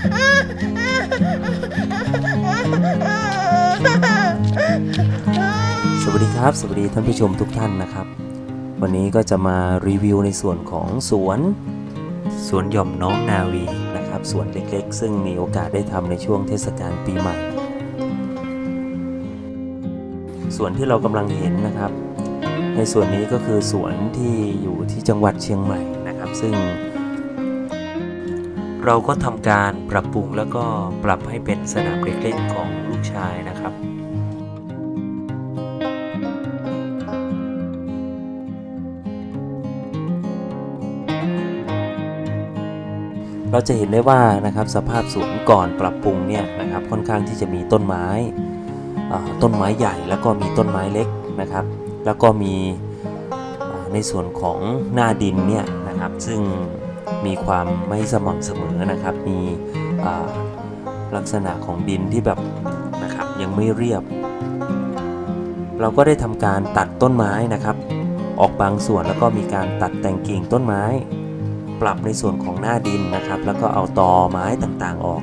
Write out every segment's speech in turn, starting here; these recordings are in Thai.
สวัสดีครับ สวัสดีท่านผู้ชมทุกท่านนะครับ วันนี้ก็จะมารีวิวในส่วนของสวนสวนหย่อมน้องนาวีนะครับสวนเล็กๆ ซึ่งมีโอกาสได้ทำในช่วงเทศกาลปีใหม่สวนที่เรากำลังเห็นนะครับ ในส่วนนี้ก็คือสวนที่อยู่ที่จังหวัดเชียงใหม่นะครับ ซึ่ง เราก็ทำการปรับปรุงแล้วก็ปรับให้เป็นสนามเล็กๆของลูกชายนะครับเราจะเห็นได้ว่านะครับสภาพสวนก่อนปรับปรุงเนี่ยนะครับค่อนข้างที่จะมีต้นไม้ต้นไม้ใหญ่แล้วก็มีต้นไม้เล็กนะครับ แล้วก็มีในส่วนของหน้าดินเนี่ยนะครับซึ่ง มีความไม่สม่ำเสมอนะครับ มีลักษณะของดินที่แบบนะครับยังไม่เรียบ เราก็ได้ทำการตัดต้นไม้นะครับ ออกบางส่วนแล้วก็มีการตัดแต่งกิ่งต้นไม้ ปรับในส่วนของหน้าดินนะครับ แล้วก็เอาตอไม้ต่างๆออก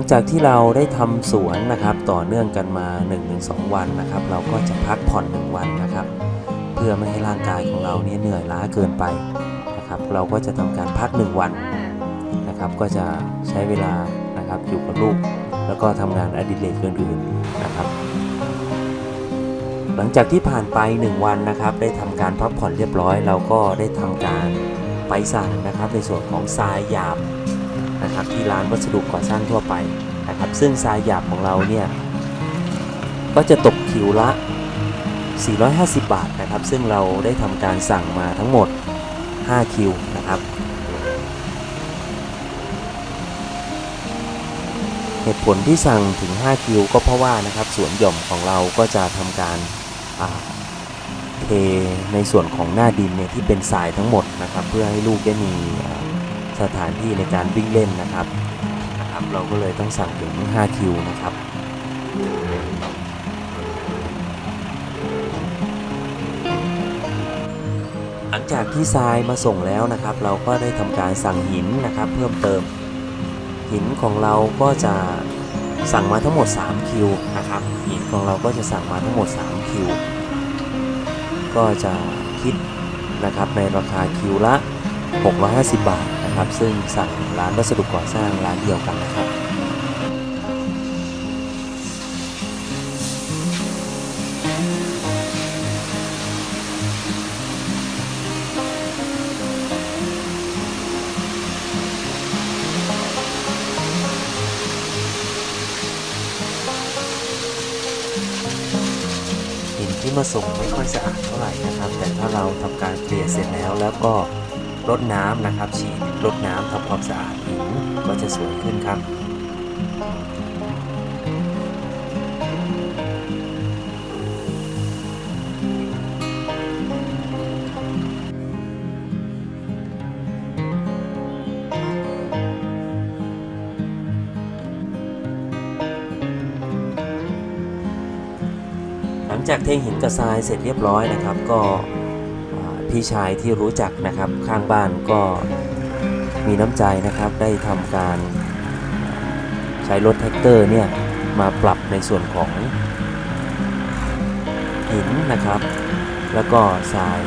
ลังจากที่เราได้ทำสวนนะครับต่อเนื่องกันมา 1-2 วันนะครับ เราก็จะพักผ่อน 1 วันนะครับ เพื่อไม่ให้ร่างกายของเราเนี่ยเหนื่อยล้าเกินไปนะครับ เราก็จะทำการพัก 1 วันนะครับ ก็จะใช้เวลานะครับอยู่กับลูก แล้วก็ทำงานอดิเรกอื่นๆนะครับ หลังจากที่ผ่านไป 1 วันนะครับ ได้ทำการพักผ่อนเรียบร้อย เราก็ได้ทำการไปสั่งนะครับในส่วนของทรายหยาบ นะครับที่ร้านวัสดุก่อสร้างทั่วไปนะครับซึ่งทรายหยาบของเราเนี่ยก็จะตกคิวละ 450 บาทนะครับ ซึ่งเราได้ทำการสั่งมาทั้งหมด 5 คิวนะครับเหตุผลที่สั่งถึง 5 คิว ก็เพราะว่านะครับสวนหย่อมของเราก็จะทำการเทในส่วนของหน้าดินเนี่ยที่เป็นทรายทั้งหมดนะครับ เพื่อให้ลูกได้มี สถานที่ในการวิ่งเล่นนะครับนะครับ เราก็เลยต้องสั่งถึง 5 คิวนะครับหลังจากที่ทรายมาส่งแล้วนะครับ เราก็ได้ทำการสั่งหินนะครับ เพิ่มเติมหินของเราก็จะสั่งมาทั้งหมด 3 คิวนะครับหินของเราก็จะสั่งมาทั้งหมด 3 คิว ก็จะคิดนะครับในราคาคิวละ 650 บาท นะครับ ซึ่งสั่งร้านวัสดุก่อสร้างร้านเดียวกันนะครับหินที่มาส่งไม่ค่อยสะอาดเท่าไหร่นะครับ แต่ถ้าเราทำการเกลี่ยเสร็จแล้วแล้วก็ รดน้ำนะครับ ฉีดรดน้ำทำความสะอาดหินก็จะสวยขึ้นครับหลังจากเทหินกระทรายเสร็จเรียบร้อยนะครับ ก็ พี่ชายที่รู้จักนะครับข้างบ้านก็มีน้ำใจนะครับได้ทำการใช้รถแท็กเตอร์เนี่ยมาปรับในส่วนของหินนะครับ แล้วก็ทราย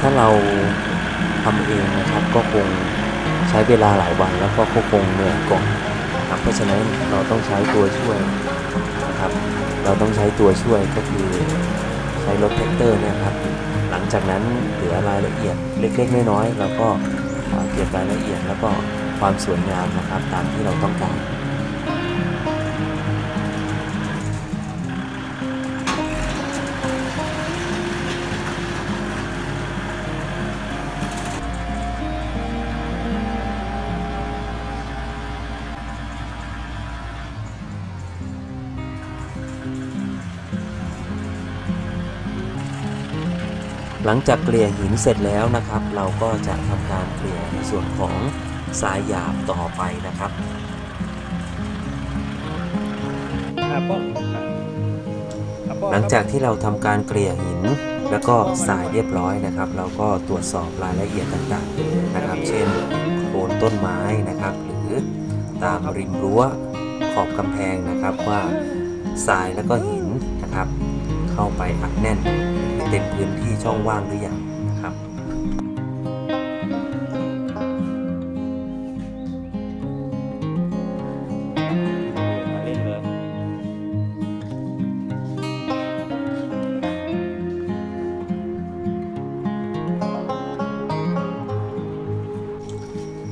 ถ้าเราทำเองนะครับก็คงใช้เวลาหลายวันแล้วก็คงเหนื่อยก่อน นะครับ เพราะฉะนั้นเราต้องใช้ตัวช่วยนะครับ เราต้องใช้ตัวช่วยก็คือใช้รถแท็กเตอร์เนี่ยครับ หลังจากนั้นเหลือรายละเอียดเล็กๆน้อยๆเราก็เอ่อเก็บรายละเอียดแล้วก็ความสวยงามนะครับ ตามที่เราต้องการ ลังจากเกลี่ยหินเสร็จแล้วนะครับ เราก็จะทำการเกลี่ยในส่วนของทรายหยาบต่อไปนะครับหลังจากที่เราทำการเกลี่ยหิน แล้วก็ทรายเรียบร้อยนะครับ เราก็ตรวจสอบรายละเอียดต่างๆนะครับ เช่นโคนต้นไม้นะครับ หรือตามริมรั้วขอบกำแพงนะครับว่าทรายแล้วก็หินนะครับ เข้าไปอัดแน่นหรือเต็มพื้นที่ช่องว่างหรือยังนะครับมาเล่นเลย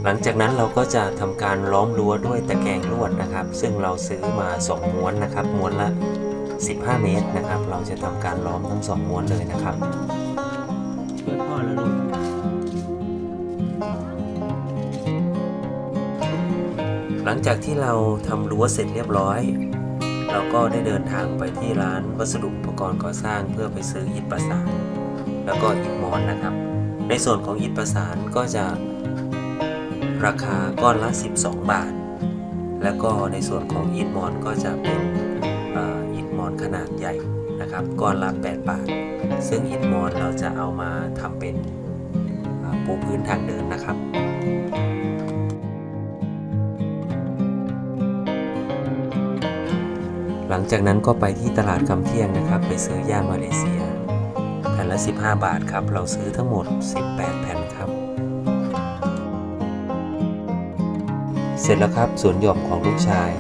หลังจากนั้นเราก็จะทำการล้อมรั้วด้วยตะแกรงลวดนะครับ ซึ่งเราซื้อมา 2 ม้วนนะครับ ม้วนละ 15 เมตรนะครับ เราจะทำการล้อมทั้ง2ม้วนเลยนะครับช่วยพ่อแล้วลูกหลังจากที่เราทำรั้วเสร็จเรียบร้อย เราก็ได้เดินทางไปที่ร้านวัสดุอุปกรณ์ก่อสร้างเพื่อไปซื้ออิฐประสานแล้วก็อิฐมอนนะครับ ในส่วนของอิฐประสานก็จะราคาก้อนละ 12 บาท แล้วก็ในส่วนของอิฐมอนก็จะเป็น นขนาดใหญ่นะครับก้อนละ8บาท ซึ่งอิฐมอนเราจะเอามาทำเป็นปูพื้นทางเดินนะครับหลังจากนั้นก็ไปที่ตลาดคำเที่ยงนะครับ ไปซื้อย่ามาเลเซีย แผ่นละ 15 บาทครับ เราซื้อทั้งหมด 18 แผ่นครับ เสร็จแล้วครับสวนหย่อมของลูกชาย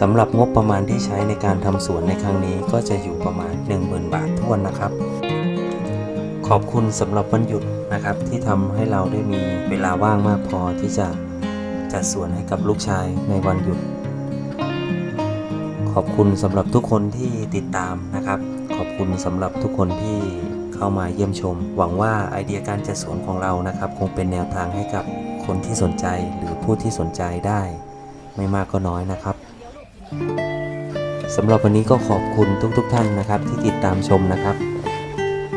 สำหรับงบประมาณที่ใช้ในการทำสวนในครั้งนี้ก็จะอยู่ประมาณ 10,000 บาททวนนะครับ ขอบคุณสำหรับวันหยุดนะครับ ที่ทำให้เราได้มีเวลาว่างมากพอที่จะจัดสวนให้กับลูกชายในวันหยุด ขอบคุณสำหรับทุกคนที่ติดตามนะครับ ขอบคุณสำหรับทุกคนที่เข้ามาเยี่ยมชม หวังว่าไอเดียการจัดสวนของเรานะครับ คงเป็นแนวทางให้กับคนที่สนใจหรือผู้ที่สนใจได้ ไม่มากก็น้อยนะครับ สำหรับวันนี้ก็ขอบคุณทุกๆทท่านนะครับ ที่ติดตามชมนะครับ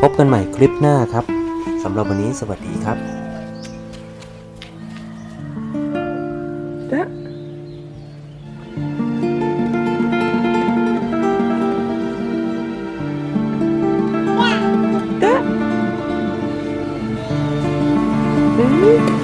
พบกันใหม่คลิปหน้าครับสำหรับวันนี้สวัสดีครับเดะเด嗯。